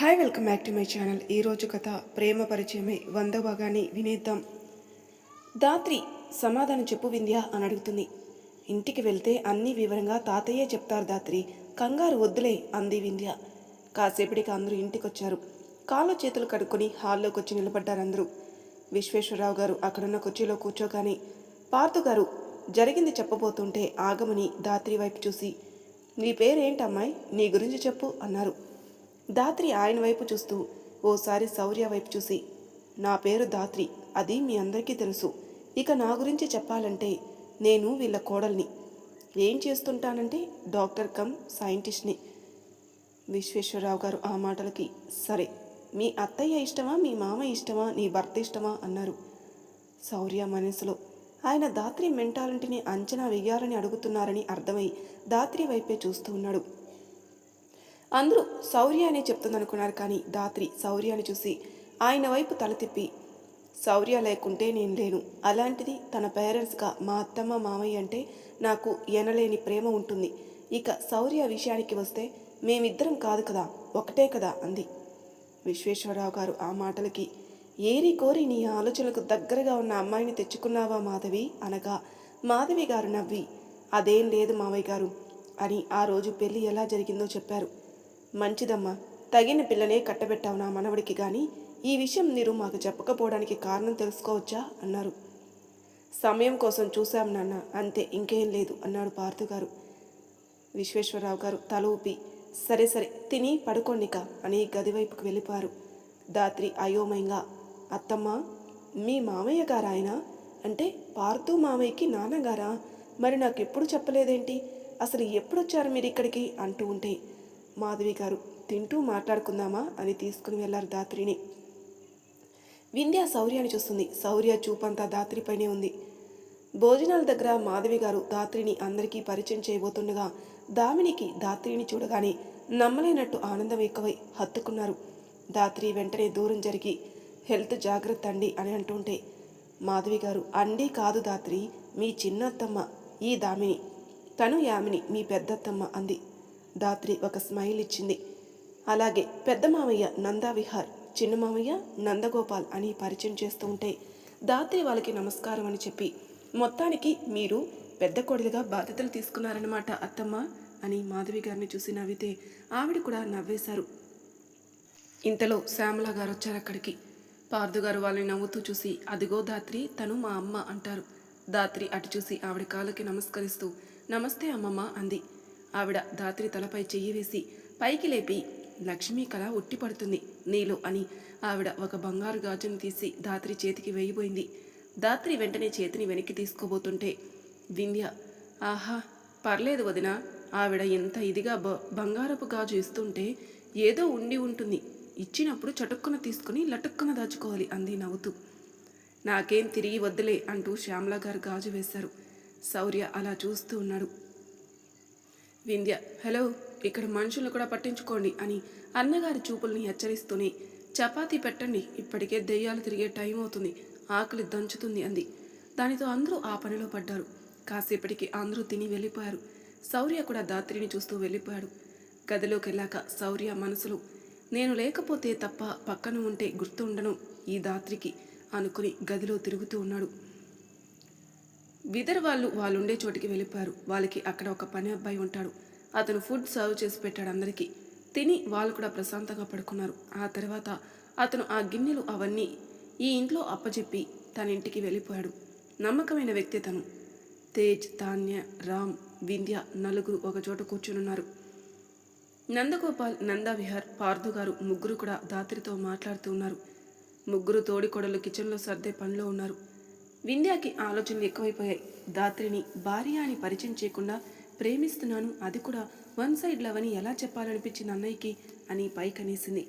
Hi welcome back to my channel. ఈరోజు కథ ప్రేమ పరిచయమే. వంద భాగాన్ని వినేద్దాం. దాత్రి సమాధానం చెప్పు వింధ్య అని అడుగుతుంది. ఇంటికి వెళ్తే అన్ని వివరంగా తాతయ్యే చెప్తారు దాత్రి. కంగారు వద్దులే అంది వింధ్య. కాసేపటికి అందరూ ఇంటికి వచ్చారు కాళ్ళు చేతులు కడుక్కొని హాల్లోకి వచ్చి నిలబడ్డారు అందరూ. విశ్వేశ్వరరావు గారు అక్కడున్న కుర్చీలో కూర్చోగానే పార్థు గారు జరిగింది చెప్పబోతుంటే ఆగమని దాత్రి వైపు చూసి నీ పేరేంటమ్మాయి? నీ గురించి చెప్పు అన్నారు. దాత్రి ఆయన వైపు చూస్తూ ఓసారి శౌర్య వైపు చూసి నా పేరు దాత్రి అది మీ అందరికీ తెలుసు. ఇక నా గురించి చెప్పాలంటే నేను వీళ్ళ కోడల్ని. ఏం చేస్తుంటానంటే డాక్టర్ కమ్ సైంటిస్ట్ని. విశ్వేశ్వరరావు గారు ఆ మాటలకి సరే మీ అత్తయ్య ఇష్టమా మీ మామ ఇష్టమా నీ భర్త ఇష్టమా అన్నారు. శౌర్య మనసులో ఆయన దాత్రి మెంటాలిటీని అంచనా వేయాలని అడుగుతున్నారని అర్థమై దాత్రి వైపే చూస్తూ ఉన్నాడు. అందరూ శౌర్య అనే చెప్తుందనుకున్నారు కానీ దాత్రి శౌర్యాన్ని చూసి ఆయన వైపు తల తిప్పి శౌర్య లేకుంటే నేను లేను. అలాంటిది తన పేరెంట్స్గా మా అత్తమ్మ మామయ్య అంటే నాకు ఎనలేని ప్రేమ ఉంటుంది. ఇక శౌర్య విషయానికి వస్తే మేమిద్దరం కాదు కదా ఒకటే కదా అంది. విశ్వేశ్వరరావు గారు ఆ మాటలకి ఏరి కోరి నీ ఆలోచనలకు దగ్గరగా ఉన్న అమ్మాయిని తెచ్చుకున్నావా మాధవి? అనగా మాధవి గారు నవ్వి అదేం లేదు మావయ్య గారు అని ఆ రోజు పెళ్ళి ఎలా జరిగిందో చెప్పారు. మంచిదమ్మా. తగిన పిల్లనే కట్టబెట్టావు నా మనవడికి కానీ ఈ విషయం మీరు మాకు చెప్పకపోవడానికి కారణం తెలుసుకోవచ్చా? అన్నారు. సమయం కోసం చూశాం నాన్న. అంతే ఇంకేం లేదు అన్నాడు పార్థు గారు. విశ్వేశ్వరరావు గారు తల ఊపి సరే సరే తిని పడుకోండిక అని గదివైపుకు వెళ్ళిపోయారు. దాత్రి అయోమయంగా అత్తమ్మ మీ మామయ్య గారా ఆయన? అంటే పార్థు మామయ్యకి నాన్నగారా? మరి నాకు ఎప్పుడు చెప్పలేదేంటి? అసలు ఎప్పుడొచ్చారు మీరు ఇక్కడికి అంటూ ఉంటే మాధవి గారు తింటూ మాట్లాడుకుందామా? అని తీసుకుని వెళ్ళారు దాత్రిని. వింధ్య శౌర్యాన్ని చూస్తుంది. శౌర్య చూపంతా దాత్రిపైనే ఉంది. భోజనాల దగ్గర మాధవి గారు దాత్రిని అందరికీ పరిచయం చేయబోతుండగా దామినికి దాత్రిని చూడగానే నమ్మలేనట్టు ఆనందం ఎక్కువై హత్తుకున్నారు. దాత్రి వెంటనే దూరం జరిగి హెల్త్ జాగ్రత్త అండి అని అంటుంటే మాధవి గారు అండి కాదు దాత్రి మీ చిన్నత్తమ్మ ఈ దామిని. తను యామిని మీ పెద్దత్తమ్మ అంది. దాత్రి ఒక స్మైల్ ఇచ్చింది. అలాగే పెద్ద మామయ్య నందా విహార్ చిన్న మామయ్య నందగోపాల్ అని పరిచయం చేస్తూ ఉంటే దాత్రి వాళ్ళకి నమస్కారం అని చెప్పి మొత్తానికి మీరు పెద్ద కోడలుగా బాధ్యతలు తీసుకున్నారన్నమాట అత్తమ్మ అని మాధవి గారిని చూసి నవ్వితే ఆవిడ కూడా నవ్వేశారు. ఇంతలో శ్యామల గారు వచ్చారు అక్కడికి. పార్థు గారు వాళ్ళని నవ్వుతూ చూసి అదిగో దాత్రి తను మా అమ్మ అంటారు. దాత్రి అటు చూసి ఆవిడ కాళ్ళకి నమస్కరిస్తూ నమస్తే అమ్మమ్మ అంది. ఆవిడ దాత్రి తలపై చెయ్యి వేసి పైకి లేపి లక్ష్మీ కళ ఉట్టి పడుతుంది. నీలో అని ఆవిడ ఒక బంగారు గాజును తీసి దాత్రి చేతికి వేయబోయింది. దాత్రి వెంటనే చేతిని వెనక్కి తీసుకోబోతుంటే వింధ్య ఆహా పర్లేదు వదిన ఆవిడ ఎంత ఇదిగా బ బంగారపు గాజు ఇస్తుంటే ఏదో ఉండి ఉంటుంది. ఇచ్చినప్పుడు చటుక్కున తీసుకుని లటుక్కున దాచుకోవాలి అంది నవ్వుతూ. నాకేం తిరిగి వద్దులే అంటూ శ్యామలా గారు గాజు వేశారు. శౌర్య అలా చూస్తూ ఉన్నాడు. వింధ్య హలో ఇక్కడ మనుషులు కూడా పట్టించుకోండి అని అన్నగారి చూపుల్ని హెచ్చరిస్తూనే చపాతీ పెట్టండి ఇప్పటికే దెయ్యాలు తిరిగే టైం అవుతుంది ఆకలి దంచుతుంది అంది. దానితో అందరూ ఆ పనిలో పడ్డారు. కాసేపటికి అందరూ తిని వెళ్ళిపోయారు. శౌర్య కూడా దాత్రిని చూస్తూ వెళ్ళిపోయాడు. గదిలోకి వెళ్ళాక శౌర్య మనసులో నేను లేకపోతే తప్ప పక్కన ఉంటే గుర్తు ఉండను ఈ దాత్రికి అనుకుని గదిలో తిరుగుతూ ఉన్నాడు. విదర్ వాళ్ళు వాళ్ళుండే చోటికి వెళ్ళిపోయారు. వాళ్ళకి అక్కడ ఒక పని అబ్బాయి ఉంటాడు. అతను ఫుడ్ సర్వ్ చేసి పెట్టాడు అందరికీ. తిని వాళ్ళు కూడా ప్రశాంతంగా పడుకున్నారు. ఆ తర్వాత అతను ఆ గిన్నెలు అవన్నీ ఈ ఇంట్లో అప్పచెప్పి తన ఇంటికి వెళ్ళిపోయాడు. నమ్మకమైన వ్యక్తి తను. తేజ్ తాన్య రామ్ వింధ్య నలుగురు ఒక చోట కూర్చునున్నారు. నందగోపాల్ నందవిహార్ పార్థు గారు ముగ్గురు కూడా దాత్రితో మాట్లాడుతూ ఉన్నారు. ముగ్గురు తోడికొడలు కిచెన్లో సర్దే పనిలో ఉన్నారు. వింధ్యాకి ఆలోచనలు ఎక్కువైపోయాయి. దాత్రిని భార్య అని పరిచయం చేయకుండా ప్రేమిస్తున్నాను అది కూడా వన్ సైడ్ లవ్ అని ఎలా చెప్పాలనిపించింది అన్నయ్యకి అని పైకనేసింది.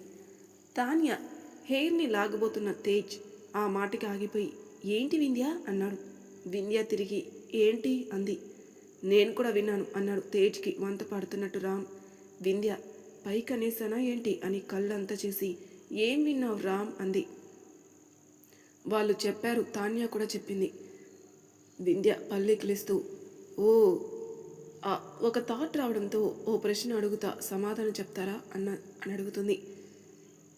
తాన్య హెయిర్ని లాగబోతున్న తేజ్ ఆ మాటకి ఆగిపోయి ఏంటి వింధ్య? అన్నాడు. వింధ్య తిరిగి ఏంటి? అంది. నేను కూడా విన్నాను అన్నాడు తేజ్కి వంత పడుతున్నట్టు రామ్. వింధ్య పైకనేసానా ఏంటి? అని కళ్ళంతా చేసి ఏం విన్నావు రామ్? అంది. వాళ్ళు చెప్పారు తాన్యా కూడా చెప్పింది. వింధ్య పల్లెకిలిస్తూ ఓ ఒక థాట్ రావడంతో ఓ ప్రశ్న అడుగుతా సమాధానం చెప్తారా? అన్న అని అడుగుతుంది.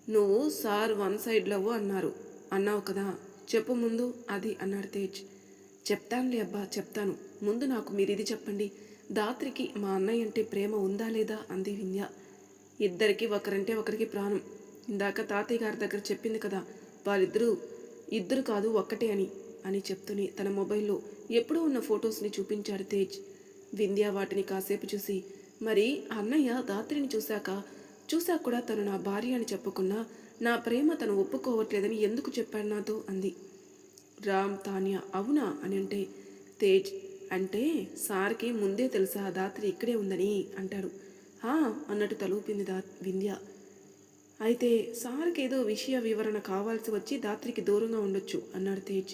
నువ్వు సార్ వన్ సైడ్ లవ్ అన్నారు. అన్నావు కదా చెప్పు ముందు అది అన్నాడు తేజ్. చెప్తానులే అబ్బా చెప్తాను. ముందు నాకు మీరు ఇది చెప్పండి. దాత్రికి మా అన్నయ్య అంటే ప్రేమ ఉందా లేదా? అంది వింధ్య. ఇద్దరికి ఒకరంటే ఒకరికి ప్రాణం. ఇందాక తాతయ్య గారి దగ్గర చెప్పింది కదా వాళ్ళిద్దరూ ఇద్దరు కాదు ఒక్కటే అని అని చెప్తూనే తన మొబైల్లో ఎప్పుడూ ఉన్న ఫొటోస్ని చూపించాడు తేజ్. వింధ్య వాటిని కాసేపు చూసి మరి అన్నయ్య దాత్రిని చూశాక? చూశాక కూడా తను నా భార్య అని చెప్పకుండా నా ప్రేమ తను ఒప్పుకోవట్లేదని ఎందుకు చెప్పాడు నాతో? అంది. రామ్ తాన్య అవునా? అని అంటే తేజ్ అంటే సార్కి ముందే తెలుసా దాత్రి ఇక్కడే ఉందని? అంటాడు. హా అన్నట్టు తలూపింది దా వింధ్య. అయితే సార్కి ఏదో విషయ వివరణ కావాల్సి వచ్చి దాత్రికి దూరంగా ఉండొచ్చు అన్నాడు తేజ్.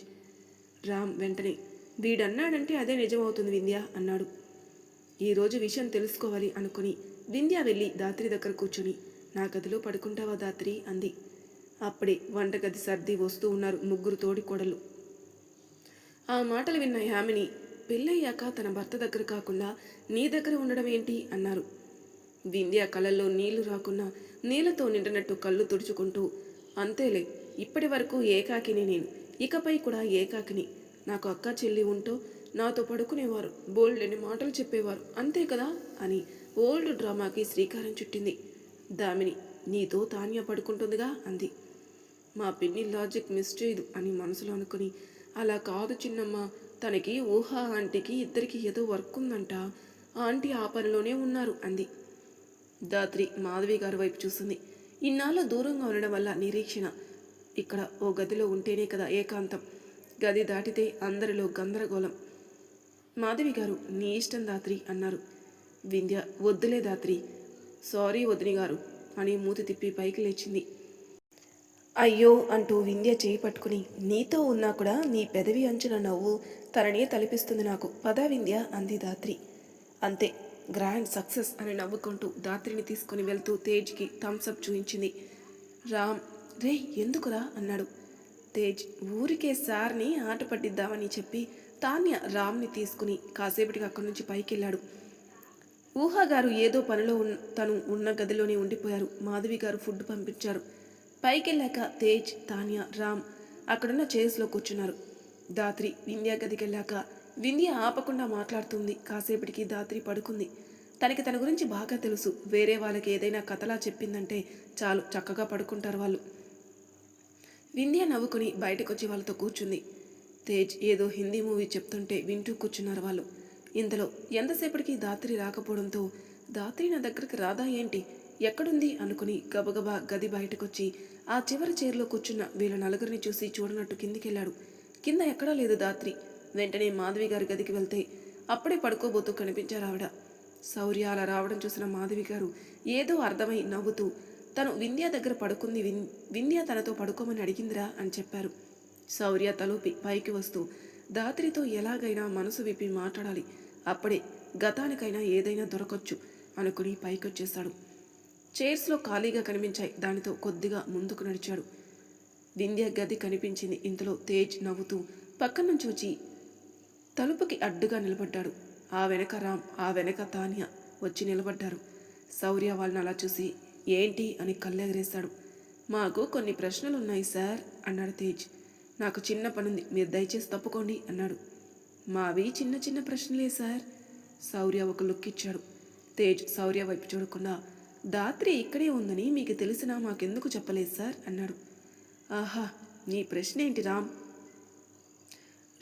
రామ్ వెంటనే వీడన్నాడంటే అదే నిజమవుతుంది వింధ్య అన్నాడు. ఈరోజు విషయం తెలుసుకోవాలి అనుకుని వింధ్య వెళ్ళి దాత్రి దగ్గర కూర్చుని నా గదిలో పడుకుంటావా దాత్రి? అంది. అప్పుడే వంటగది సర్ది వస్తూ ఉన్నారు ముగ్గురు తోడి కొడలు ఆ మాటలు విన్న యామిని పెళ్ళయ్యాక తన భర్త దగ్గర కాకుండా నీ దగ్గర ఉండడం ఏంటి? అన్నారు. వింధ్య కళల్లో నీళ్ళు రాకున్నా నీళ్ళతో నిండినట్టు కళ్ళు తుడుచుకుంటూ అంతేలే ఇప్పటి వరకు ఏకాకిని నేను. ఇకపై కూడా ఏకాకిని. నాకు అక్క చెల్లి ఉంటూ నాతో పడుకునేవారు. బోల్డ్ మాటలు చెప్పేవారు. అంతే కదా? అని ఓల్డ్ డ్రామాకి శ్రీకారం చుట్టింది. దామిని నీతో తాన్య పడుకుంటుందిగా అంది. మా పిన్ని లాజిక్ మిస్ చేయదు అని మనసులో అనుకుని అలా కాదు చిన్నమ్మ. తనకి ఊహ ఆంటీకి ఇద్దరికి ఏదో వర్క్ ఉందంట. ఆంటీ ఆ పనిలోనే ఉన్నారు అంది. దాత్రి మాధవి గారి వైపు చూస్తుంది ఇన్నాళ్ళు దూరంగా ఉండడం వల్ల నిరీక్షణ. ఇక్కడ ఓ గదిలో ఉంటేనే కదా ఏకాంతం. గది దాటితే అందరిలో గందరగోళం. మాధవి గారు నీ ఇష్టం దాత్రి అన్నారు. వింధ్య వద్దులే దాత్రి. సారీ వదిని గారు అని మూతి తిప్పి పైకి లేచింది. అయ్యో అంటూ వింధ్య చేయి పట్టుకుని నీతో ఉన్నా కూడా నీ పెదవి అంచున నవ్వు తననే తలపిస్తుంది నాకు. పద వింధ్య అంది దాత్రి. అంతే. గ్రాండ్ సక్సెస్ అని నవ్వుకుంటూ దాత్రిని తీసుకుని వెళ్తూ తేజ్కి థమ్స్అప్ చూయించింది రామ్ రే ఎందుకురా? అన్నాడు. తేజ్ ఊరికే సార్ని ఆట పట్టిద్దామని చెప్పి తాన్య రామ్ని తీసుకుని కాసేపటికి అక్కడి నుంచి పైకి వెళ్ళాడు ఊహా గారు ఏదో పనిలో ఉన్న తను ఉన్న గదిలోనే ఉండిపోయారు. మాధవి గారు ఫుడ్ పంపించారు. పైకెళ్ళాక తేజ్ తాన్య రామ్ అక్కడున్న చైర్స్లో కూర్చున్నారు. దాత్రి వింధ్య గదికి వెళ్ళాక వింధ్య ఆపకుండా మాట్లాడుతుంది. కాసేపటికి దాత్రి పడుకుంది. తనకి తన గురించి బాగా తెలుసు. వేరే వాళ్ళకి ఏదైనా కథలా చెప్పిందంటే చాలు చక్కగా పడుకుంటారు వాళ్ళు. వింధ్య నవ్వుకుని బయటకొచ్చి వాళ్ళతో కూర్చుంది. తేజ్ ఏదో హిందీ మూవీ చెప్తుంటే వింటూ కూర్చున్నారు వాళ్ళు. ఇంతలో ఎంతసేపటికి దాత్రి రాకపోవడంతో దాత్రి నా దగ్గరికి రాదా ఏంటి? ఎక్కడుంది? అనుకుని గబగబా గది బయటకొచ్చి ఆ చివరి చైర్లో కూర్చున్న వీళ్ళ నలుగురిని చూసి చూడనట్టు కిందికెళ్ళాడు. కింద ఎక్కడా లేదు దాత్రి. వెంటనే మాధవి గారి గదికి వెళ్తే అప్పుడే పడుకోబోతూ కనిపించారు ఆవిడ. శౌర్య అలా రావడం చూసిన మాధవి గారు ఏదో అర్థమై నవ్వుతూ తను వింధ్య దగ్గర పడుకుంది విన్ వింధ్య తనతో పడుకోమని అడిగిందిరా అని చెప్పారు. శౌర్య తలూపి పైకి వస్తూ దాత్రితో ఎలాగైనా మనసు విప్పి మాట్లాడాలి. అప్పుడే గతానికైనా ఏదైనా దొరకొచ్చు అనుకుని పైకొచ్చేశాడు చైర్స్లో ఖాళీగా కనిపించాయి దానితో కొద్దిగా ముందుకు నడిచాడు. వింధ్య గది కనిపించింది. ఇంతలో తేజ్ నవ్వుతూ పక్క నుంచి వచ్చి తలుపుకి అడ్డుగా నిలబడ్డాడు. ఆ వెనక రామ్ ఆ వెనక తానియా వచ్చి నిలబడ్డారు. శౌర్య వాళ్ళని అలా చూసి ఏంటి? అని కళ్ళెగరేశాడు. మాకు కొన్ని ప్రశ్నలు ఉన్నాయి సార్ అన్నాడు తేజ్. నాకు చిన్న పనుంది మీరు దయచేసి తప్పుకోండి అన్నాడు. మావి చిన్న చిన్న ప్రశ్నలే సార్ శౌర్య ఒక లుక్ ఇచ్చాడు. తేజ్ శౌర్య వైపు చూడకుండా దాత్రి ఇక్కడే ఉందని మీకు తెలిసినా మాకెందుకు చెప్పలేదు సార్ అన్నాడు. ఆహా నీ ప్రశ్న ఏంటి రామ్?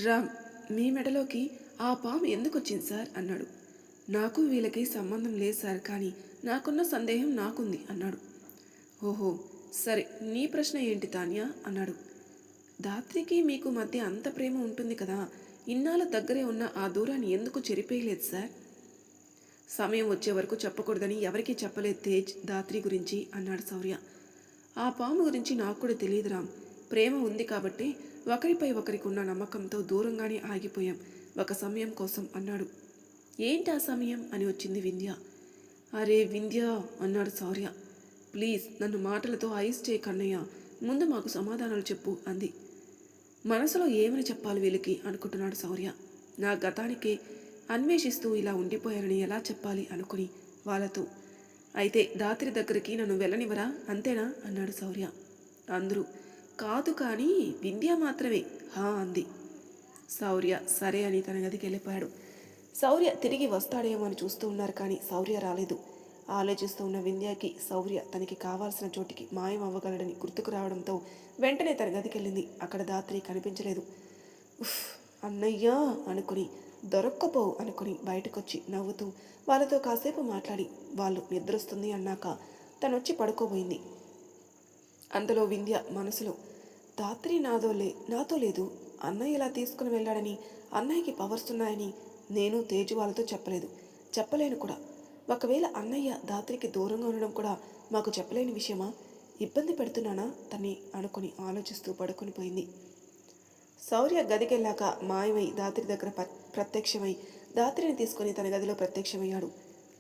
రామ్ మీ మెడలోకి ఆ పాము ఎందుకు వచ్చింది సార్? అన్నాడు. నాకు వీళ్ళకి సంబంధం లేదు సార్ కానీ నాకున్న సందేహం నాకుంది అన్నాడు. ఓహో సరే నీ ప్రశ్న ఏంటి తాన్యా? అన్నాడు. దాత్రికి మీకు మధ్య అంత ప్రేమ ఉంటుంది కదా ఇన్నాళ్ళ దగ్గరే ఉన్న ఆ దూరాన్ని ఎందుకు చెరిపేయలేదు సార్? సమయం వచ్చే వరకు చెప్పకూడదని ఎవరికీ చెప్పలేదు తేజ్ దాత్రి గురించి అన్నాడు శౌర్య. ఆ పాము గురించి నాకు కూడా తెలియదు రామ్. ప్రేమ ఉంది కాబట్టి ఒకరిపై ఒకరికి ఉన్న నమ్మకంతో దూరంగానే ఆగిపోయాం. ఒక సమయం కోసం అన్నాడు. ఏంటి ఆ సమయం? అని వచ్చింది వింధ్య. అరే వింధ్య అన్నాడు శౌర్య ప్లీజ్ నన్ను మాటలతో ఐస్ చేయ కన్నయ్య. ముందు మాకు సమాధానాలు చెప్పు అంది. మనసులో ఏమని చెప్పాలి వీళ్ళకి? అనుకుంటున్నాడు శౌర్య నా గతానికి అన్వేషిస్తూ ఇలా ఉండిపోయానని ఎలా చెప్పాలి? అనుకుని వాళ్ళతో. అయితే దాత్రి దగ్గరికి నన్ను వెళ్ళనివరా అంతేనా? అన్నాడు శౌర్య అందరూ కాదు కానీ వింధ్య మాత్రమే. హా అంది. శౌర్య సరే అని తన గదికి వెళ్ళిపోయాడు. శౌర్య తిరిగి వస్తాడేమో అని చూస్తూ ఉన్నారు కానీ శౌర్య రాలేదు. ఆలోచిస్తూ ఉన్న వింధ్యాకి శౌర్య తనకి కావాల్సిన చోటికి మాయం అవ్వగలడని గుర్తుకు రావడంతో వెంటనే తన గదికి వెళ్ళింది. అక్కడ దాత్రి కనిపించలేదు. ఉఫ్ అన్నయ్యా అనుకుని దొరక్కపోవు అనుకుని బయటకొచ్చి నవ్వుతూ వాళ్ళతో కాసేపు మాట్లాడి వాళ్ళు నిద్రొస్తుంది అన్నాక తనొచ్చి పడుకోబోయింది. అంతలో వింధ్య మనసులో దాత్రి నాదో లే నాతో లేదు. అన్నయ్య ఇలా తీసుకుని వెళ్ళాడని అన్నయ్యకి పవర్స్ ఉన్నాయని నేను తేజు వాళ్ళతో చెప్పలేదు. చెప్పలేను కూడా. ఒకవేళ అన్నయ్య దాత్రికి దూరంగా ఉండడం కూడా మాకు చెప్పలేని విషయమా? ఇబ్బంది పెడుతున్నానా? తన్ని అనుకుని ఆలోచిస్తూ పడుకొని పోయింది. శౌర్య గదికెళ్ళాక మాయమై దాత్రి దగ్గర ప్రత్యక్షమై దాత్రిని తీసుకుని తన గదిలో ప్రత్యక్షమయ్యాడు.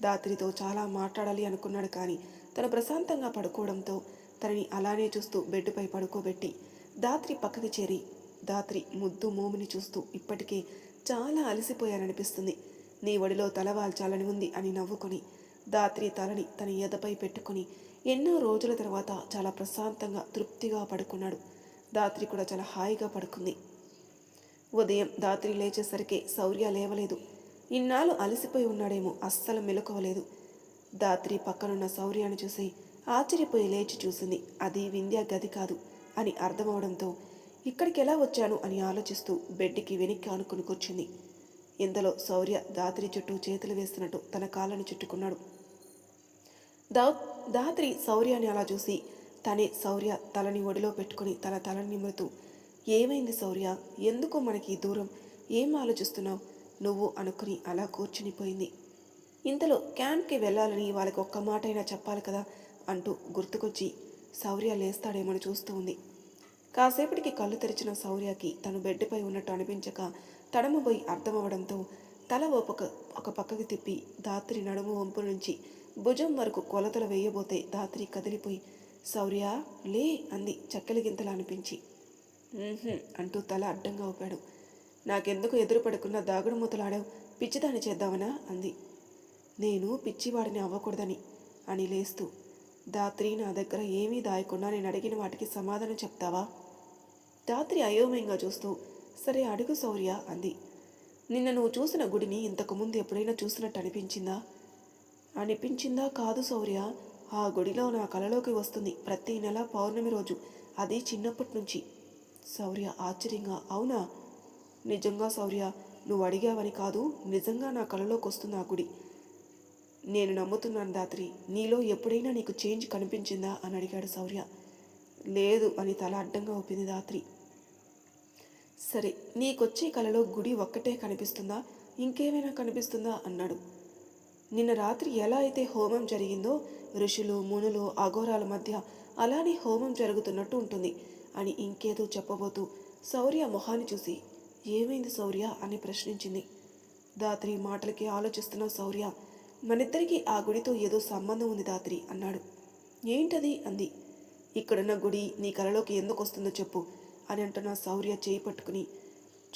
దాత్రితో చాలా మాట్లాడాలి అనుకున్నాడు కానీ తను ప్రశాంతంగా పడుకోవడంతో తనని అలానే చూస్తూ బెడ్డుపై పడుకోబెట్టి దాత్రి పక్కకి చేరి దాత్రి ముద్దు మోముని చూస్తూ ఇప్పటికే చాలా అలసిపోయాననిపిస్తుంది. నీ ఒడిలో తలవాల్చాలని ఉంది అని నవ్వుకొని దాత్రి తలని తన ఎదపై పెట్టుకుని ఎన్నో రోజుల తర్వాత చాలా ప్రశాంతంగా తృప్తిగా పడుకున్నాడు. దాత్రి కూడా చాలా హాయిగా పడుకుంది. ఉదయం దాత్రి లేచేసరికి శౌర్య లేవలేదు. ఇన్నాళ్ళు అలసిపోయి ఉన్నాడేమో అస్సలు మెలకువలేదు. దాత్రి పక్కనున్న శౌర్యాన్ని చూసి ఆశ్చర్యపోయి లేచి చూసింది అది వింధ్య గది కాదు అని అర్థమవడంతో ఇక్కడికి ఎలా వచ్చాను అని ఆలోచిస్తూ బెడ్కి వెనక్కి ఆనుకుని కూర్చుంది. ఇంతలో శౌర్య దాత్రి చుట్టూ చేతులు వేస్తున్నట్టు తన కాళ్ళను చుట్టుకున్నాడు. దా దాత్రి శౌర్యాన్ని అలా చూసి తనే శౌర్య తలని ఒడిలో పెట్టుకుని తన తలని నిమురుతూ ఏమైంది శౌర్య? ఎందుకు మనకి దూరం? ఏం ఆలోచిస్తున్నావు? నువ్వు అనుకుని అలా కూర్చునిపోయింది. ఇంతలో క్యాంప్కి వెళ్ళాలని వాళ్ళకి ఒక్క మాటైనా చెప్పాలి కదా? అంటూ గుర్తుకొచ్చి శౌర్య లేస్తాడేమని చూస్తూ ఉంది. కాసేపటికి కళ్ళు తెరిచిన శౌర్యకి తను బెడ్పై ఉన్నట్టు అనిపించక తడమబోయి అర్థమవడంతో తల ఓపక ఒక పక్కకి తిప్పి దాత్రి నడుము వంపు నుంచి భుజం వరకు కొలతలు వేయబోతే దాత్రి కదిలిపోయి శౌర్య లే అంది చక్కెలి గింతలు అనిపించి. అంటూ తల అడ్డంగా ఊపాడు. నాకెందుకు ఎదురు పడకుండా దాగుడు మూతలాడావు? పిచ్చిదాన్ని చేద్దామనా? అంది. నేను పిచ్చివాడిని అవ్వకూడదని అని లేస్తూ దాత్రి నా దగ్గర ఏమీ దాయకుండా నేను అడిగిన వాటికి సమాధానం చెప్తావా? దాత్రి అయోమయంగా చూస్తూ సరే అడుగు శౌర్య అంది. నిన్న నువ్వు చూసిన గుడిని ఇంతకుముందు ఎప్పుడైనా చూసినట్టు అనిపించిందా? అనిపించిందా కాదు శౌర్య. ఆ గుడిలో నా కలలోకి వస్తుంది ప్రతి నెల పౌర్ణమి రోజు. అది చిన్నప్పటి నుంచి. శౌర్య ఆశ్చర్యంగా అవునా? నిజంగా శౌర్య నువ్వు అడిగావని కాదు నిజంగా నా కలలోకి వస్తుంది ఆ గుడి. నేను నమ్ముతున్నాను దాత్రి. నీలో ఎప్పుడైనా నీకు చేంజ్ కనిపించిందా? అని అడిగాడు శౌర్య. లేదు అని తల అడ్డంగా ఊపింది దాత్రి. సరే నీకొచ్చే కలలో గుడి ఒక్కటే కనిపిస్తుందా? ఇంకేమైనా కనిపిస్తుందా? అన్నాడు. నిన్న రాత్రి ఎలా అయితే హోమం జరిగిందో ఋషులు మునులు అఘోరాల మధ్య అలానే హోమం జరుగుతున్నట్టు ఉంటుంది అని ఇంకేదో చెప్పబోతూ శౌర్య మొహాన్ని చూసి ఏమైంది శౌర్య? అని ప్రశ్నించింది. దాత్రి మాటలకి ఆలోచిస్తున్న శౌర్య మనిద్దరికీ ఆ గుడితో ఏదో సంబంధం ఉంది దాత్రి అన్నాడు. ఏంటది? అంది. ఇక్కడున్న గుడి నీ కలలోకి ఎందుకు వస్తుందో చెప్పు అని అంటున్న శౌర్య చేయి పట్టుకుని.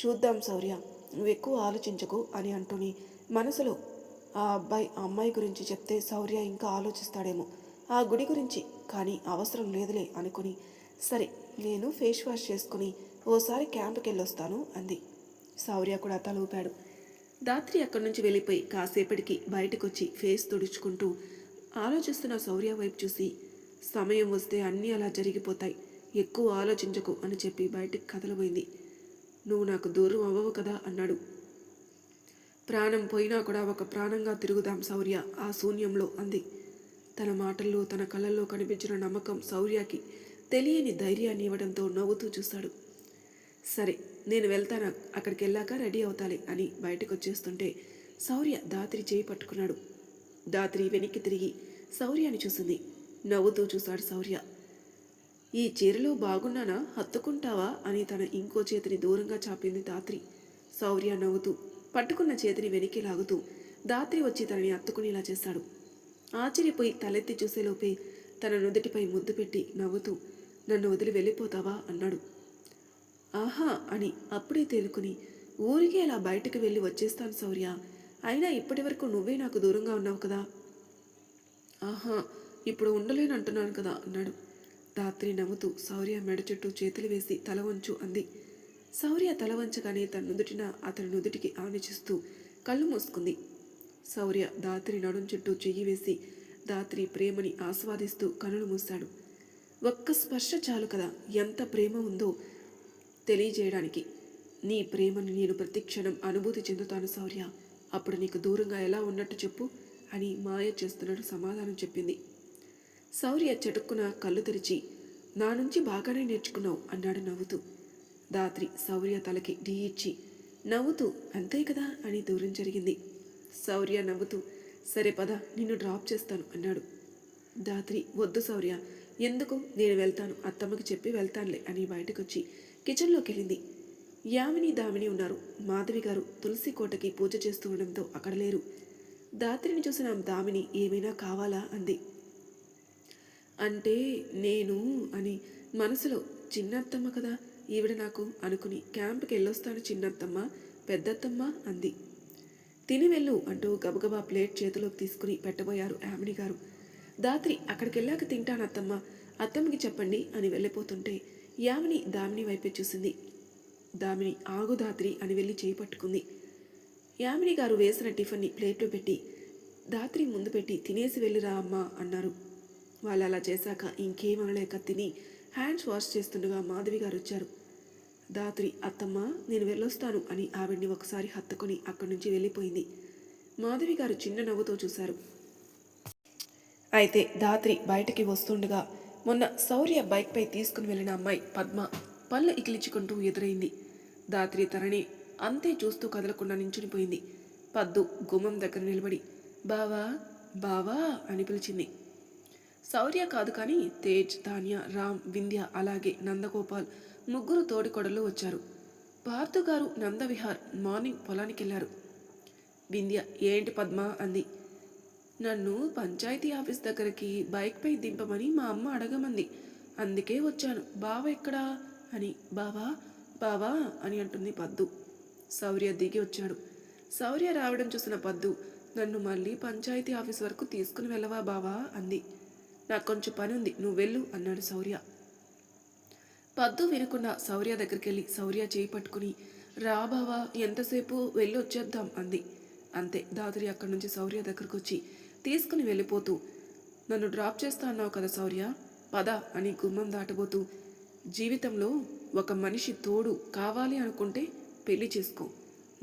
చూద్దాం శౌర్య నువ్వు ఎక్కువ ఆలోచించకు అని అంటూని మనసులో ఆ అబ్బాయి అమ్మాయి గురించి చెప్తే శౌర్య ఇంకా ఆలోచిస్తాడేమో. ఆ గుడి గురించి కానీ అవసరం లేదులే అనుకుని సరే నేను ఫేస్ వాష్ చేసుకుని ఓసారి క్యాంప్కి వెళ్ళొస్తాను అంది. శౌర్య కూడా తలూపాడు. ఊపాడు దాత్రి అక్కడి నుంచి వెళ్ళిపోయి కాసేపటికి బయటకొచ్చి ఫేస్ తుడుచుకుంటూ ఆలోచిస్తున్న శౌర్య వైపు చూసి సమయం వస్తే అన్నీ అలా జరిగిపోతాయి. ఎక్కువ ఆలోచించకు అని చెప్పి బయటికి కదలబోయింది. నువ్వు నాకు దూరం అవ్వవు కదా అన్నాడు. ప్రాణం పోయినా కూడా ఒక ప్రాణంగా తిరుగుదాం శౌర్య ఆ శూన్యంలో అంది. తన మాటల్లో తన కళ్ళల్లో కనిపించిన నమ్మకం శౌర్యకి తెలియని ధైర్యాన్ని ఇవ్వడంతో నవ్వుతూ చూశాడు సరే నేను వెళ్తాను? అక్కడికి వెళ్ళాక రెడీ అవుతాలి అని బయటకు వచ్చేస్తుంటే శౌర్య దాత్రి చేయి పట్టుకున్నాడు. దాత్రి వెనక్కి తిరిగి శౌర్యని చూసింది. నవ్వుతూ చూశాడు శౌర్య ఈ చీరలో బాగున్నానా? హత్తుకుంటావా? అని తన ఇంకో చేతిని దూరంగా చాపింది దాత్రి. శౌర్య నవ్వుతూ పట్టుకున్న చేతిని వెనక్కి లాగుతూ దాత్రి వచ్చి తనని హత్తుకునేలా చేశాడు. ఆశ్చర్యపోయి తలెత్తి చూసేలోపే తన నుదుటిపై ముద్దు పెట్టి నవ్వుతూ నన్ను వదిలి వెళ్ళిపోతావా? అన్నాడు. ఆహా అని అప్పుడే తేలుకుని ఊరికే అలా బయటకు వెళ్ళి వచ్చేస్తాను శౌర్య. అయినా ఇప్పటి వరకు నువ్వే నాకు దూరంగా ఉన్నావు కదా. ఆహా ఇప్పుడు ఉండలేనంటున్నాను కదా అన్నాడు. రాత్రి నవ్వుతూ శౌర్య మెడ చుట్టూ చేతులు వేసి తల వంచు అంది. శౌర్య తల వంచగానే తన నుదుటిన అతని నుదుటికి ఆనిచిస్తూ కళ్ళు మూసుకుంది. శౌర్య దాత్రి నడుం చుట్టూ చెయ్యి వేసి దాత్రి ప్రేమని ఆస్వాదిస్తూ కనులు మూశాడు. ఒక్క స్పర్శ చాలు కదా ఎంత ప్రేమ ఉందో తెలియజేయడానికి. నీ ప్రేమను నేను ప్రతిక్షణం అనుభూతి చెందుతాను శౌర్య. అప్పుడు నీకు దూరంగా ఎలా ఉన్నట్టు చెప్పు అని మాయ చేస్తున్నట్టు సమాధానం చెప్పింది. శౌర్య చటుక్కున కళ్ళు తెరిచి నా నుంచి బాగానే నేర్చుకున్నావు అన్నాడు నవ్వుతూ. దాత్రి శౌర్య తలకి ఢీ ఇచ్చి నవ్వుతూ అంతే కదా అని దూరం జరిగింది. శౌర్య నవ్వుతూ సరే పద నిన్ను డ్రాప్ చేస్తాను అన్నాడు. దాత్రి వద్దు శౌర్య ఎందుకు? నేను వెళ్తాను అత్తమ్మకి చెప్పి వెళ్తానులే అని బయటకొచ్చి కిచెన్లోకి వెళ్ళింది యామిని దామిని ఉన్నారు. మాధవి గారు తులసి కోటకి పూజ చేస్తూ ఉండడంతో అక్కడ లేరు. దాత్రిని చూసిన దామిని ఏమైనా కావాలా? అంది. అంటే నేను అని మనసులో చిన్నత్తమ్మ కదా ఈవిడ నాకు అనుకుని క్యాంప్కి వెళ్ళొస్తాను చిన్నత్తమ్మ పెద్దత్తమ్మ అంది. తిని వెళ్ళు అంటూ గబగబా ప్లేట్ చేతిలోకి తీసుకుని పెట్టబోయారు యామిని గారు. దాత్రి అక్కడికి వెళ్ళాక తింటాను అత్తమ్మ అత్తమ్మకి చెప్పండి అని వెళ్ళిపోతుంటే యామిని దామిని వైపే చూసింది. దామిని ఆగుదాత్రి అని వెళ్ళి చేయి పట్టుకుంది. యామిని గారు వేసిన టిఫిన్ని ప్లేట్లో పెట్టి దాత్రి ముందు పెట్టి తినేసి వెళ్ళిరా అమ్మా అన్నారు. వాళ్ళు అలా చేశాక ఇంకేమనలేక తిని హ్యాండ్స్ వాష్ చేస్తుండగా మాధవి గారు వచ్చారు. దాత్రి అత్తమ్మ నేను వెళ్ళొస్తాను అని ఆవిడ్ని ఒకసారి హత్తుకొని అక్కడి నుంచి వెళ్ళిపోయింది. మాధవి గారు చిన్న నవ్వుతో చూశారు. అయితే దాత్రి బయటికి వస్తుండగా మొన్న శౌర్య బైక్పై తీసుకుని వెళ్ళిన అమ్మాయి పద్మ పళ్ళు ఇకిలించుకుంటూ ఎదురైంది. దాత్రి తరణి అంతే చూస్తూ కదలకుండా నించునిపోయింది. పద్దు గుమ్మం దగ్గర నిలబడి బావా బావా అని పిలిచింది. శౌర్య కాదు కానీ తేజ్ ధాన్య రామ్ వింధ్య అలాగే నందగోపాల్ ముగ్గురు తోడికొడలు వచ్చారు. పార్థు గారు నందవిహార్ మార్నింగ్ పొలానికి వెళ్ళారు వింధ్య ఏంటి పద్మ అంది. నన్ను పంచాయతీ ఆఫీస్ దగ్గరికి బైక్పై దింపమని మా అమ్మ అడగమంది. అందుకే వచ్చాను. బావ ఎక్కడా? అని. బావా? బావా? అని అంటుంది పద్దు. శౌర్య దిగి వచ్చాడు. శౌర్య రావడం చూసిన పద్దు నన్ను మళ్ళీ పంచాయతీ ఆఫీస్ వరకు తీసుకుని వెళ్ళవా బావా? అంది. నాకు కొంచెం పని ఉంది. నువ్వు వెళ్ళు అన్నాడు శౌర్య పద్దు వినకుండా శౌర్య దగ్గరికి వెళ్ళి శౌర్య చేయి పట్టుకుని రా బావా ఎంతసేపు వెళ్ళి వచ్చేద్దాం అంది. అంతే. దాదరి అక్కడి నుంచి శౌర్య దగ్గరకు వచ్చి తీసుకుని వెళ్ళిపోతూ నన్ను డ్రాప్ చేస్తా అన్నావు కదా శౌర్య పద అని గుమ్మం దాటబోతూ జీవితంలో ఒక మనిషి తోడు కావాలి అనుకుంటే పెళ్ళి చేసుకో.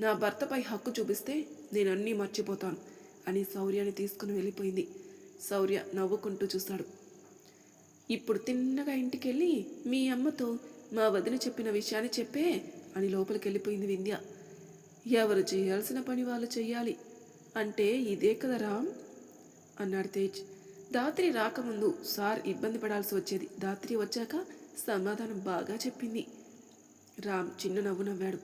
నా భర్తపై హక్కు చూపిస్తే నేను అన్నీ మర్చిపోతాను అని శౌర్యాన్ని తీసుకుని వెళ్ళిపోయింది. శౌర్య నవ్వుకుంటూ చూశాడు ఇప్పుడు తిన్నగా ఇంటికెళ్ళి మీ అమ్మతో మా వదిన చెప్పిన విషయాన్ని చెప్పే అని లోపలికి వెళ్ళిపోయింది వింధ్య. ఎవరు చేయాల్సిన పని వాళ్ళు చెయ్యాలి. అంటే ఇదే కదా రామ్? అన్నాడు తేజ్. దాత్రి రాకముందు సార్ ఇబ్బంది పడాల్సి వచ్చేది. దాత్రి వచ్చాక సమాధానం బాగా చెప్పింది. రామ్ చిన్న నవ్వు నవ్వాడు.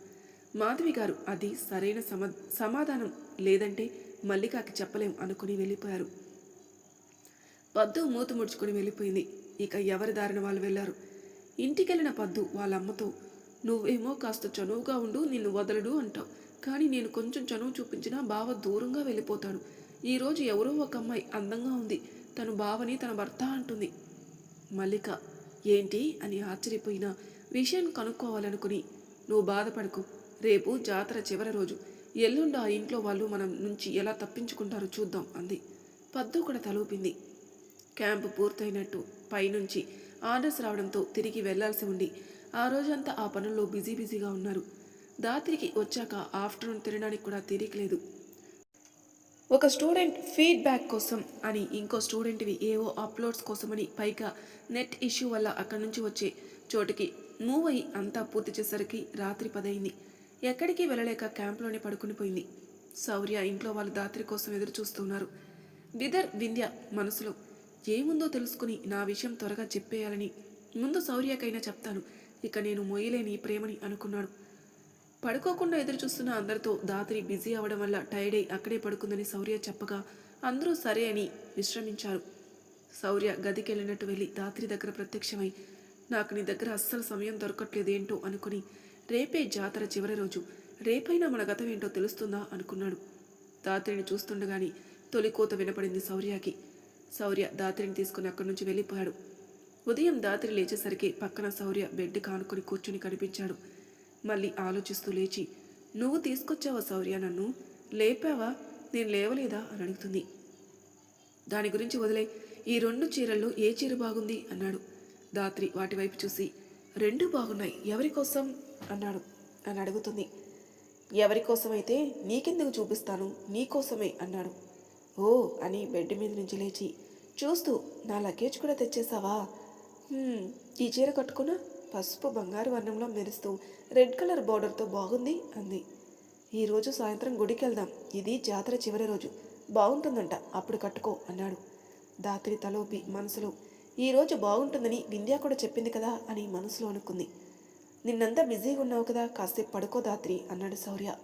మాధవి గారు అది సరైన సమా సమాధానం లేదంటే మల్లికాకి చెప్పలేం అనుకుని వెళ్ళిపోయారు. పద్దు మూత ముడుచుకొని వెళ్ళిపోయింది. ఇక ఎవరి దారిన వాళ్ళు వెళ్ళారు? ఇంటికెళ్ళిన పద్దు వాళ్ళ అమ్మతో నువ్వేమో కాస్త చనువుగా ఉండు నిన్ను వదలడు అంటావు. కానీ నేను కొంచెం చనువు చూపించినా బావ దూరంగా వెళ్ళిపోతాడు. ఈరోజు ఎవరో ఒక అమ్మాయి అందంగా ఉంది. తను బావని తన భర్త అంటుంది. మల్లిక ఏంటి? అని ఆశ్చర్యపోయిన విషయం కనుక్కోవాలనుకుని నువ్వు బాధపడకు. రేపు జాతర చివరి రోజు. ఎల్లుండి ఆ ఇంట్లో వాళ్ళు మనం నుంచి ఎలా తప్పించుకుంటారో చూద్దాం అంది. పద్దు కూడా తలూపింది. క్యాంపు పూర్తయినట్టు పైనుంచి ఆర్డర్స్ రావడంతో తిరిగి వెళ్ళాల్సి ఉండి ఆ రోజంతా ఆ పనుల్లో బిజీ బిజీగా ఉన్నారు. దాత్రికి వచ్చాక ఆఫ్టర్నూన్ తినడానికి కూడా తీరిక లేదు ఒక స్టూడెంట్ ఫీడ్బ్యాక్ కోసం అని ఇంకో స్టూడెంట్వి ఏవో అప్లోడ్స్ కోసమని పైగా నెట్ ఇష్యూ వల్ల అక్కడి నుంచి వచ్చే చోటుకి మూవ్ అయి అంతా పూర్తి చేసరికి రాత్రి పదైంది. ఎక్కడికి వెళ్ళలేక క్యాంప్లోనే పడుకుని పోయింది. శౌర్య ఇంట్లో వాళ్ళు దాత్రి కోసం ఎదురు చూస్తున్నారు విదర్ వింధ్య మనసులో ఏముందో తెలుసుకుని నా విషయం త్వరగా చెప్పేయాలని ముందు శౌర్యకైనా చెప్తాను. ఇక నేను మొయ్యలేని ప్రేమని అనుకున్నాడు పడుకోకుండా ఎదురు చూస్తున్న అందరితో దాత్రి బిజీ అవడం వల్ల టైర్డ్ అయి అక్కడే పడుకుందని శౌర్య చెప్పగా అందరూ సరే అని విశ్రమించారు. శౌర్య గదికెళ్ళినట్టు వెళ్ళి దాత్రి దగ్గర ప్రత్యక్షమై నాకు నీ దగ్గర అస్సలు సమయం దొరకట్లేదేంటో అనుకుని రేపే జాతర చివరి రోజు రేపైనా మన గతం ఏంటో తెలుస్తుందా అనుకున్నాడు. దాత్రిని చూస్తుండగాని తొలికోత వినపడింది శౌర్యకి. శౌర్య దాత్రిని తీసుకుని అక్కడి నుంచి వెళ్ళిపోయాడు. ఉదయం దాత్రి లేచేసరికి పక్కన శౌర్య బెడ్ కానుకొని కూర్చుని కనిపించాడు. మళ్ళీ ఆలోచిస్తూ లేచి నువ్వు తీసుకొచ్చావా శౌర్య నన్ను? లేపావా? నేను లేవలేదా? అని అడుగుతుంది. దాని గురించి వదిలే ఈ రెండు చీరల్లో ఏ చీర బాగుంది? అన్నాడు. దాత్రి వాటి వైపు చూసి రెండు బాగున్నాయి ఎవరి కోసం? అన్నాడు. అని అడుగుతుంది. ఎవరి కోసమైతే నీకెందుకు చూపిస్తాను? నీకోసమే అన్నాడు. ఓ అని బెడ్ మీద నుంచి లేచి చూస్తూ నా లగేజ్ కూడా తెచ్చేసావా? ఈ చీర కట్టుకున్నా పసుపు బంగారు వర్ణంలో మెరుస్తూ రెడ్ కలర్ బార్డర్తో బాగుంది అంది. ఈరోజు సాయంత్రం గుడికి వెళ్దాం ఇది జాతర చివరి రోజు. బాగుంటుందంట. అప్పుడు కట్టుకో అన్నాడు. దాత్రి తలోపి మనసులో ఈరోజు బాగుంటుందని వింధ్య కూడా చెప్పింది కదా అని మనసులో అనుకుంది. నిన్నంతా బిజీగా ఉన్నావు కదా కాసేపు పడుకో దాత్రి అన్నాడు శౌర్య.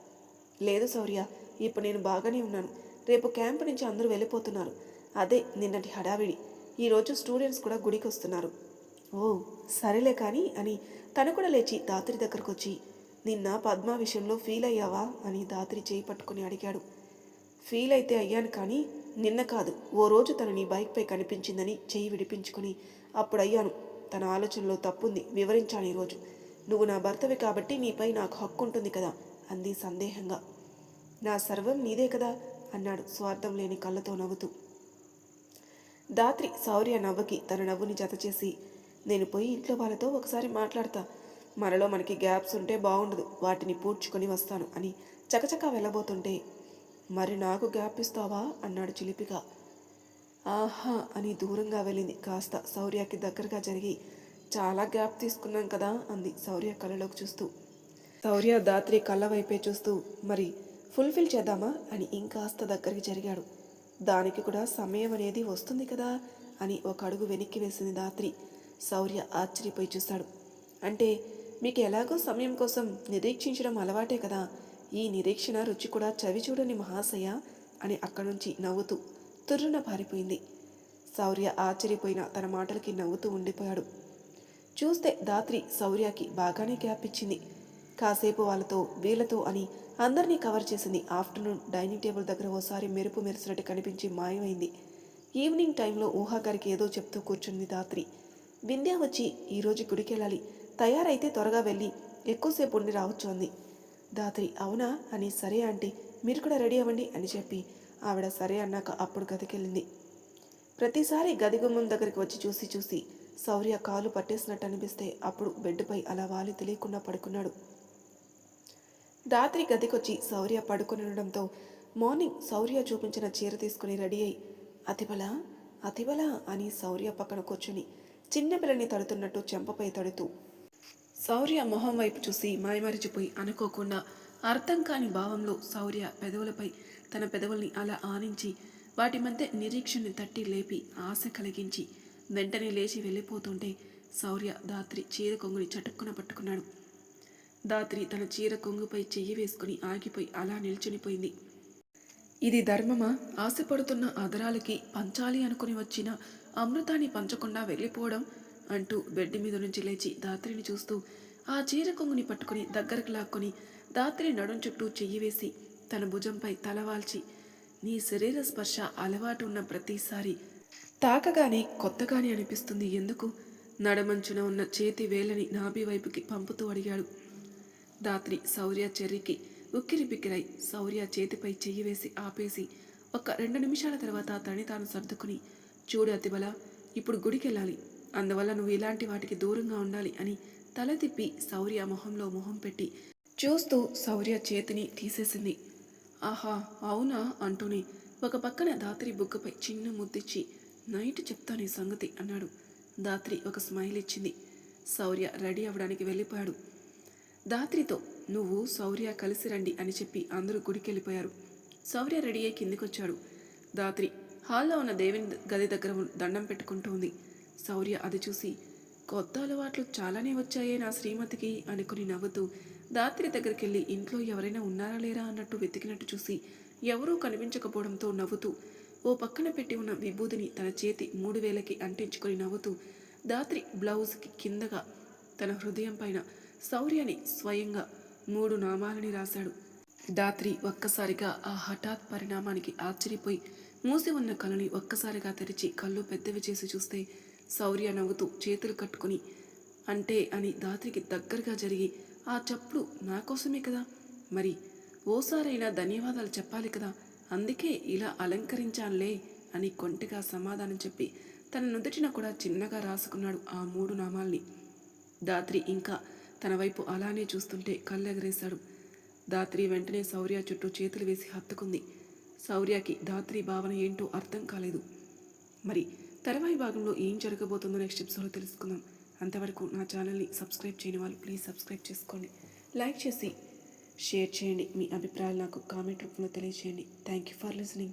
లేదు శౌర్య ఇప్పుడు నేను బాగానే ఉన్నాను. రేపు క్యాంపు నుంచి అందరూ వెళ్ళిపోతున్నారు. అదే నిన్నటి హడావిడి. ఈరోజు స్టూడెంట్స్ కూడా గుడికి వస్తున్నారు ఓ సరేలే కానీ అని తను కూడా లేచి దాత్రి దగ్గరకు వచ్చి నిన్న పద్మ విషయంలో ఫీల్ అయ్యావా? అని దాత్రి చేయి పట్టుకుని అడిగాడు. ఫీల్ అయితే అయ్యాను కానీ నిన్న కాదు ఓ రోజు తను నీ బైక్పై కనిపించిందని చెయ్యి విడిపించుకుని అప్పుడు అయ్యాను తన ఆలోచనలో తప్పుంది వివరించాను ఈరోజు నువ్వు నా భర్తవి కాబట్టి నీపై నాకు హక్కు ఉంటుంది కదా అంది సందేహంగా. నా సర్వం నీదే కదా అన్నాడు స్వార్థం లేని కళ్ళతో నవ్వుతూ. దాత్రి శౌర్య నవ్వుకి తన నవ్వుని జతచేసి నేను పోయి ఇంట్లో వాళ్ళతో ఒకసారి మాట్లాడతా. మనలో మనకి గ్యాప్స్ ఉంటే బాగుండదు. వాటిని పూడ్చుకొని వస్తాను అని చకచకా వెళ్ళబోతుంటే మరి నాకు గ్యాప్ ఇస్తావా? అన్నాడు చిలిపిగా. ఆహా అని దూరంగా వెళ్ళింది. కాస్త శౌర్యకి దగ్గరగా జరిగి చాలా గ్యాప్ తీసుకున్నాం కదా అంది శౌర్య కళ్ళలోకి చూస్తూ. శౌర్య దాత్రి కళ్ళ వైపే చూస్తూ మరి ఫుల్ఫిల్ చేద్దామా? అని ఇంకాస్త దగ్గరికి జరిగాడు. దానికి కూడా సమయం అనేది వస్తుంది కదా అని ఒక అడుగు వెనక్కి వేసింది దాత్రి శౌర్య ఆశ్చర్యపోయి చూశాడు అంటే మీకు ఎలాగో సమయం కోసం నిరీక్షించడం అలవాటే కదా. ఈ నిరీక్షణ రుచి కూడా చవి చూడని మహాశయ అని అక్కడి నుంచి నవ్వుతూ తుర్రున పారిపోయింది. శౌర్య ఆశ్చర్యపోయిన తన మాటలకి నవ్వుతూ ఉండిపోయాడు. చూస్తే దాత్రి శౌర్యకి బాగానే గ్యాప్ ఇచ్చింది. కాసేపు వాళ్ళతో వీళ్ళతో అని అందరినీ కవర్ చేసింది ఆఫ్టర్నూన్ డైనింగ్ టేబుల్ దగ్గర ఓసారి మెరుపు మెరిసినట్టు కనిపించి మాయమైంది. ఈవినింగ్ టైంలో ఊహాగారికి ఏదో చెప్తూ కూర్చుంది దాత్రి వింధ్యా వచ్చి ఈరోజు గుడికి వెళ్ళాలి తయారైతే త్వరగా వెళ్ళి ఎక్కువసేపు ఉండి రావచ్చు అంది. దాత్రి అవునా? అని సరే ఆంటీ మీరు కూడా రెడీ అవ్వండి అని చెప్పి ఆవిడ సరే అన్నాక అప్పుడు గదికెళ్ళింది. ప్రతిసారి గది గుమ్మం దగ్గరికి వచ్చి చూసి చూసి శౌర్య కాలు పట్టేసినట్టు అనిపిస్తే అప్పుడు బెడ్పై అలా వాలి తెలియకుండా పడుకున్నాడు. రాత్రి గదికొచ్చి శౌర్య పడుకుని ఉండడంతో మార్నింగ్ శౌర్య చూపించిన చీర తీసుకుని రెడీ అయి అతిబల? అతిబల? అని శౌర్య పక్కన కూర్చుని చిన్నపిల్లని తడుతున్నట్టు చెంపపై తడుతూ. శౌర్య మొహం వైపు చూసి మాయమరిచిపోయి అనుకోకుండా అర్థం కాని భావంలో శౌర్య పెదవులపై తన పెదవుల్ని అలా ఆనించి వాటి మధ్య నిరీక్షణని తట్టి లేపి ఆశ కలిగించి వెంటనే లేచి వెళ్ళిపోతుంటే శౌర్య దాత్రి చీర కొంగుని చటుక్కున పట్టుకున్నాడు. దాత్రి తన చీర కొంగుపై చెయ్యి వేసుకుని ఆగిపోయి అలా నిల్చునిపోయింది. ఇది ధర్మమా? ఆశపడుతున్న అదరాలకి పంచాలి అనుకుని వచ్చిన అమృతాన్ని పంచకుండా వెళ్ళిపోవడం అంటూ బెడ్ మీద నుంచి లేచి దాత్రిని చూస్తూ ఆ చీర కొంగుని పట్టుకుని దగ్గరకు లాక్కొని దాత్రి నడుం చుట్టూ చెయ్యి వేసి తన భుజంపై తలవాల్చి నీ శరీర స్పర్శ అలవాటు ఉన్న ప్రతిసారి తాకగానే కొత్తగానే అనిపిస్తుంది. ఎందుకు? నడమంచున ఉన్న చేతి వేలని నాభి వైపుకి పంపుతూ అడిగాడు. దాత్రి శౌర్య చెర్రికి ఉక్కిరి బిక్కిరై శౌర్య చేతిపై చెయ్యి వేసి ఆపేసి ఒక రెండు నిమిషాల తర్వాత తని తాను సర్దుకుని చూడు అతిబల ఇప్పుడు గుడికెళ్ళాలి. అందువల్ల నువ్వు ఇలాంటి వాటికి దూరంగా ఉండాలి అని తల తిప్పి శౌర్య మొహంలో మొహం పెట్టి చూస్తూ శౌర్య చేతిని తీసేసింది. ఆహా అవునా అంటూనే ఒక పక్కన దాత్రి బుగ్గపై చిన్న ముద్దిచ్చి నైట్ చెప్తాను ఈ సంగతి అన్నాడు. దాత్రి ఒక స్మైల్ ఇచ్చింది. శౌర్య రెడీ అవ్వడానికి వెళ్ళిపోయాడు. దాత్రితో నువ్వు శౌర్య కలిసి రండి అని చెప్పి అందరూ గుడికి వెళ్ళిపోయారు శౌర్య రెడీ అయ్యి కిందికొచ్చాడు. దాత్రి హాల్లో ఉన్న దేవిని గది దగ్గర దండం పెట్టుకుంటోంది. సౌర్య శౌర్య అది చూసి కొత్త అలవాట్లు చాలానే వచ్చాయే నా శ్రీమతికి అనుకుని నవ్వుతూ దాత్రి దగ్గరికి వెళ్ళి ఇంట్లో ఎవరైనా ఉన్నారా లేరా అన్నట్టు వెతికినట్టు చూసి ఎవరూ కనిపించకపోవడంతో నవ్వుతూ ఓ పక్కన పెట్టి ఉన్న విభూదిని తన చేతి మూడు వేలకి అంటించుకొని నవ్వుతూ దాత్రి బ్లౌజ్కి కిందగా తన హృదయం పైన శౌర్యని స్వయంగా మూడు నామాలని రాశాడు. దాత్రి ఒక్కసారిగా ఆ హఠాత్ పరిణామానికి ఆశ్చర్యపోయి మూసి ఉన్న కళ్ళని ఒక్కసారిగా తెరిచి కళ్ళు పెద్దవి చేసి చూస్తే శౌర్య నవ్వుతూ చేతులు కట్టుకుని అంటే అని దాత్రికి దగ్గరగా జరిగి ఆ చప్పుడు నా కోసమే కదా? మరి ఓసారైనా ధన్యవాదాలు చెప్పాలి కదా? అందుకే ఇలా అలంకరించానులే అని కొంటగా సమాధానం చెప్పి తన నుదుటిన కూడా చిన్నగా రాసుకున్నాడు ఆ మూడు నామాల్ని. దాత్రి ఇంకా తన వైపు అలానే చూస్తుంటే కళ్ళెగరేశాడు. దాత్రి వెంటనే శౌర్య చుట్టూ చేతులు వేసి హత్తుకుంది. శౌర్యకి దాత్రి భావన ఏంటో అర్థం కాలేదు. మరి తర్వాయి భాగంలో ఏం జరగబోతుందో నెక్స్ట్ ఎపిసోడ్లో తెలుసుకుందాం. అంతవరకు నా ఛానల్ని సబ్స్క్రైబ్ చేయని వాళ్ళు ప్లీజ్ సబ్స్క్రైబ్ చేసుకోండి. లైక్ చేసి షేర్ చేయండి. మీ అభిప్రాయాలు నాకు కామెంట్ రూపంలో తెలియజేయండి. Thank you for listening.